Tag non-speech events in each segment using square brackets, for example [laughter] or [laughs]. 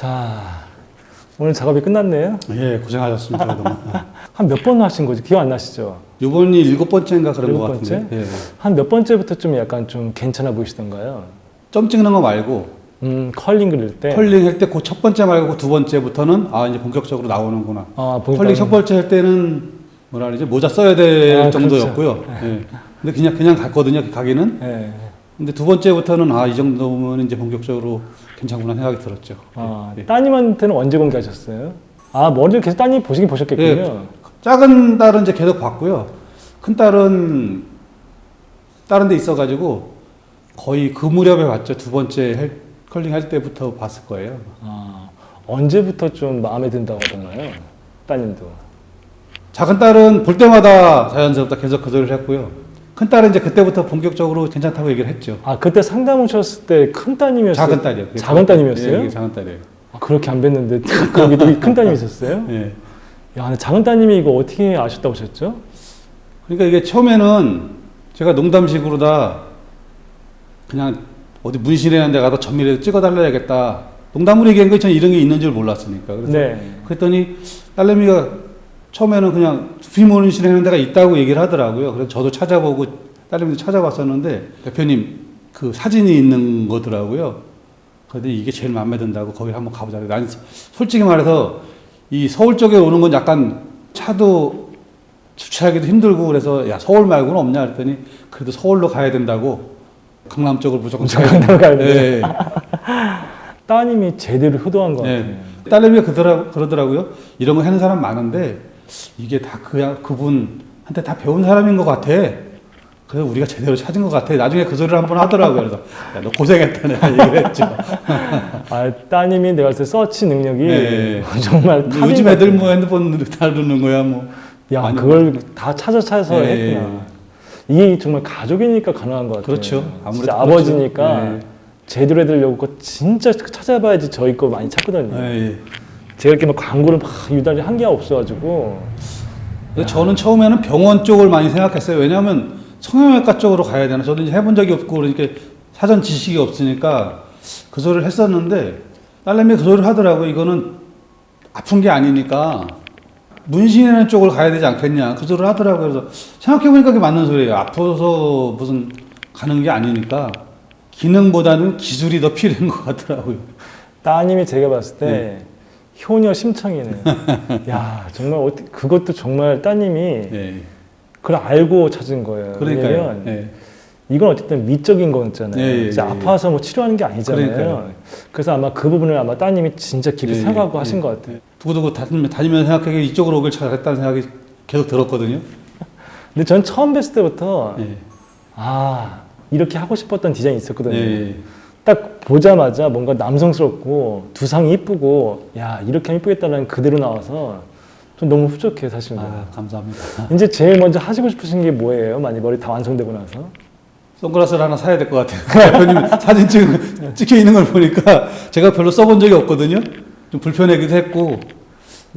자, 오늘 작업이 끝났네요. 예, 고생하셨습니다. [laughs] 그동안. 한 몇 번 하신 거지? 기억 안 나시죠? 이번이 일곱 번째인가 그런 일곱 것 같은데. 번째? 예. 한 몇 번째부터 좀 약간 좀 괜찮아 보이시던가요? 점 찍는 거 말고 음, 컬링 그릴 때. 컬링 할 때 그 첫 번째 말고 그두 번째부터는 아 이제 본격적으로 나오는구나. 아, 보니까 컬링 첫 번째 할 때는 뭐라 그러지 모자 써야 될 아, 정도였고요. 예. 근데 그냥 그냥 갔거든요 그 가게는. 예. 근데 두 번째부터는 아 이 정도면 이제 본격적으로 괜찮구나 생각이 들었죠. 아, 예. 따님한테는 언제 공개하셨어요? 아, 머리를 계속 따님이 보시긴 보셨겠군요. 예. 작은 딸은 이제 계속 봤고요. 큰 딸은 다른 데 있어가지고 거의 그 무렵에 봤죠. 두 번째 헬- 컬링 할 때부터 봤을 거예요. 아, 언제부터 좀 마음에 든다고 하던가요? 따님도. 작은 딸은 볼 때마다 자연스럽다 계속 그 소리를 했고요. 큰 딸은 이제 그때부터 본격적으로 괜찮다고 얘기를 했죠. 아, 그때 상담 오셨을 때 큰 따님이었어요? 작은 딸이요. 작은 따님이었어요? 예, 작은 딸이에요. 아, 그렇게 안 뵀는데 거기 되게 큰 [laughs] 따님이 있었어요? 예. 야, 근데 작은 따님이 이거 어떻게 아셨다고 하셨죠? 그러니까 이게 처음에는 제가 농담식으로 다 그냥 어디 문신이라는 데 가서 전미라도 찍어달라야겠다. 농담으로 얘기한 거 저는 이런 게 있는 줄 몰랐으니까. 그래서 네. 그랬더니 딸내미가 처음에는 그냥 두피 문신 하는 데가 있다고 얘기를 하더라고요. 그래서 저도 찾아보고 딸내미도 찾아봤었는데 대표님 그 사진이 있는 거더라고요. 그런데 이게 제일 마음에 든다고 거기 한번 가보자. 난 솔직히 말해서 이 서울 쪽에 오는 건 약간 차도 주차하기도 힘들고 그래서 야 서울 말고는 없냐 그랬더니 그래도 서울로 가야 된다고 강남 쪽을 무조건 가야 강남 가야 된다. 된다. 예, 따님이 제대로 효도한 것 예. 같아요. 딸내미가 그더라, 그러더라고요. 이런 거 하는 사람 많은데 이게 다 그야 그분한테 다 배운 사람인 것 같아. 그래서 우리가 제대로 찾은 것 같아. 나중에 그 소리를 한번 하더라고요. 그래서 야, 너 고생했다 내가 얘기를 했죠. [laughs] 아, 따님이 내가 봤을 때 서치 능력이 예. [laughs] 정말 탑인 요즘 것 애들. 뭐 핸드폰 다루는 거야 뭐. 야, 그걸 다 찾아 찾아서 예, 했구나. 이게 정말 가족이니까 가능한 것 같아요. 그렇죠. 아무래도 그렇죠. 아버지니까 예. 제대로 해드리려고 진짜 찾아봐야지 저희 거 많이 찾거든요. 예, 예. 제가 이렇게 막 광고를 막 유달리 한 게 없어가지고 근데 저는 처음에는 병원 쪽을 많이 생각했어요. 왜냐하면 성형외과 쪽으로 가야 되나. 저도 이제 해본 적이 없고 그러니까 사전 지식이 없으니까 그 소리를 했었는데 딸내미 그 소리를 하더라고요. 이거는 아픈 게 아니니까 문신하는 쪽을 가야 되지 않겠냐. 그 소리를 하더라고요. 그래서 생각해보니까 그게 맞는 소리예요. 아파서 무슨 가는 게 아니니까 기능보다는 기술이 더 필요한 것 같더라고요. 따님이 제가 봤을 때 네. 효녀 심청이네. [laughs] 야 정말 어떻게 그것도 정말 따님이 예. 그걸 알고 찾은 거예요. 그러니까요. 왜냐면 예. 이건 어쨌든 미적인 거잖아요. 예, 예, 이제 예, 예. 아파서 뭐 치료하는 게 아니잖아요. 그러니까요. 그래서 아마 그 부분을 아마 따님이 진짜 깊이 예, 예, 생각하고 예. 하신 것 같아요. 두고두고 다니면, 다니면서 생각하기 이쪽으로 오길 잘했다는 생각이 계속 들었거든요. [laughs] 근데 전 처음 뵀을 때부터 예. 아 이렇게 하고 싶었던 디자인이 있었거든요. 예. 딱 보자마자 뭔가 남성스럽고 두상이 이쁘고 야 이렇게 하면 이쁘겠다는 그대로 나와서 좀 너무 흡족해 사실은. 아, 감사합니다. [laughs] 이제 제일 먼저 하시고 싶으신 게 뭐예요? 많이 머리 다 완성되고 나서. 선글라스를 하나 사야 될 것 같아요. [laughs] 대표님 사진 찍, 찍혀 있는 걸 보니까 제가 별로 써본 적이 없거든요. 좀 불편하기도 했고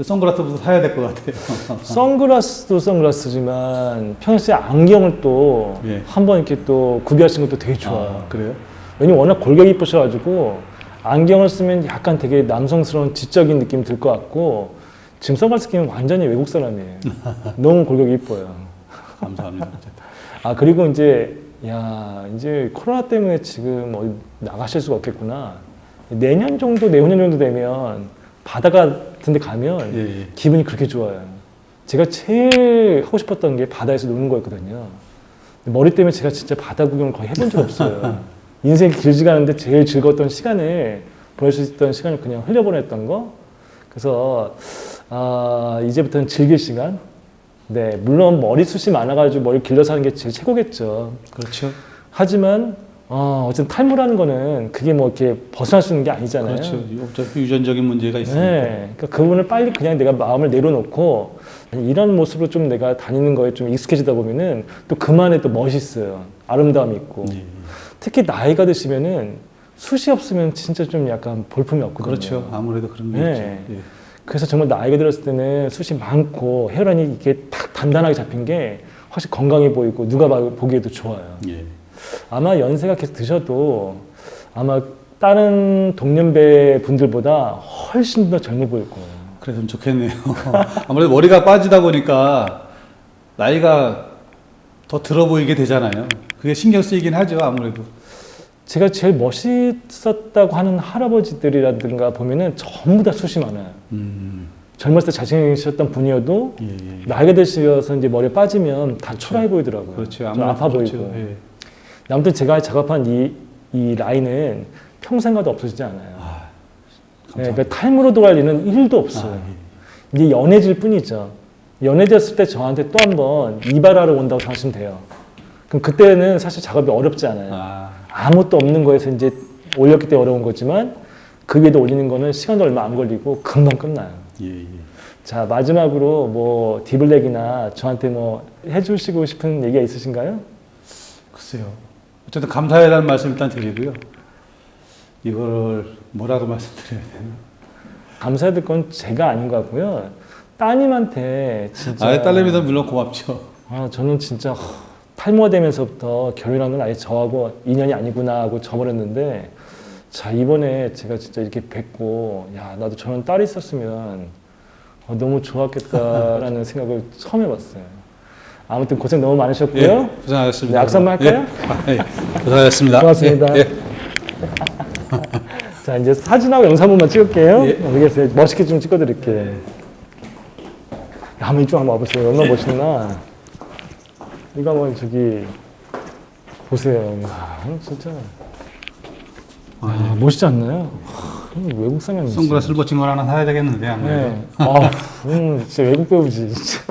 선글라스부터 사야 될 것 같아요. [laughs] 선글라스도 선글라스지만 평소에 안경을 또 예. 한번 이렇게 또 구비하신 것도 되게 좋아요. 아, 그래요? 왜냐면 워낙 골격이 이쁘셔가지고 안경을 쓰면 약간 되게 남성스러운 지적인 느낌이 들것 같고 지금 선글라스 끼면 완전히 외국 사람이에요. [laughs] 너무 골격이 이뻐요. 감사합니다. [laughs] 아 그리고 이제 야 이제 코로나 때문에 지금 어디 나가실 수가 없겠구나. 내년 정도 내후년 정도 되면 바다 같은 데 가면 예, 예. 기분이 그렇게 좋아요. 제가 제일 하고 싶었던 게 바다에서 노는 거였거든요. 머리 때문에 제가 진짜 바다 구경을 거의 해본 적 없어요. [laughs] 인생이 길지가 않은데 제일 즐거웠던 시간을 보낼 수 있던 시간을 그냥 흘려보냈던 거. 그래서 아, 이제부터는 즐길 시간. 네, 물론 머리숱이 많아가지고 머리 길러서 하는 게 제일 최고겠죠. 그렇죠. 하지만 어, 어쨌든 탈모라는 거는 그게 뭐 이렇게 벗어날 수 있는 게 아니잖아요. 그렇죠. 어차피 유전적인 문제가 있으니까. 네, 그러니까 그분을 빨리 그냥 내가 마음을 내려놓고 이런 모습으로 좀 내가 다니는 거에 좀 익숙해지다 보면은 또 그만의 또 멋있어요. 아름다움이 있고. 예, 예. 특히 나이가 드시면은 숱이 없으면 진짜 좀 약간 볼품이 없거든요. 그렇죠. 아무래도 그런 게 네. 있죠. 예. 그래서 정말 나이가 들었을 때는 숱이 많고 헤어라인이 이렇게 딱 단단하게 잡힌 게 확실히 건강해 보이고 누가 봐- 보기에도 좋아요. 예. 아마 연세가 계속 드셔도 아마 다른 동년배 분들보다 훨씬 더 젊어 보일 거예요. 그랬으면 좋겠네요. [laughs] 아무래도 머리가 빠지다 보니까 나이가 더 들어 보이게 되잖아요. 그게 신경 쓰이긴 하죠, 아무래도. 제가 제일 멋있었다고 하는 할아버지들이라든가 보면은 전부 다 숱이 많아요. 음, 젊었을 때 잘생기셨던 분이어도 예, 예. 나이가 드셔서 이제 머리 빠지면 다 초라해 보이더라고요. 그렇죠. 좀 아파 그렇죠. 보이고. 예. 아무튼 제가 작업한 이, 이 라인은 평생 가도 없어지지 않아요. 아, 네. 그러니까 탈모로 돌아갈 일은 1도 없어요. 아, 예. 이게 연해질 뿐이죠. 연해졌을 때 저한테 또 한 번 이발하러 온다고 생각하시면 돼요. 그럼 그때는 사실 작업이 어렵지 않아요. 아, 아무것도 없는 거에서 이제 올렸기 때문에 어려운 거지만 그 위에다 올리는 거는 시간도 얼마 안 걸리고 금방 끝나요. 예, 예. 자 마지막으로 뭐 디블랙이나 저한테 뭐 해주시고 싶은 얘기가 있으신가요? 글쎄요. 어쨌든 감사해라는 말씀 일단 드리고요. 이거를 뭐라고 말씀드려야 되나? 감사해야 될 건 제가 아닌 것 같고요. 따님한테 진짜 아, 딸내미도 물론 고맙죠. 아, 저는 진짜 하, 탈모가 되면서부터 결혼한 건 아예 저하고 인연이 아니구나 하고 저버렸는데 자 이번에 제가 진짜 이렇게 뵙고 야 나도 저런 딸이 있었으면 어, 너무 좋았겠다라는 [laughs] 생각을 처음 해봤어요. 아무튼 고생 너무 많으셨고요. 예, 고생하셨습니다. 네, 악수 한번 할까요? 예, 아, 예. 고생하셨습니다. 고맙습니다. 예, 예. [laughs] 자 이제 사진하고 영상 한 번만 찍을게요. 예. 알겠어요. 멋있게 좀 찍어드릴게요. 야, 한번 이쪽 한번 와보세요. 얼마나 멋있나. 이거 한번 저기 보세요. 야, 진짜. 아, 멋있지 않나요? 하, 외국 사람이 선글라스를 멋진 걸 하나 사야 되겠는데, 아무래도. 네. 아, 음, 진짜 외국 배우지. 진짜.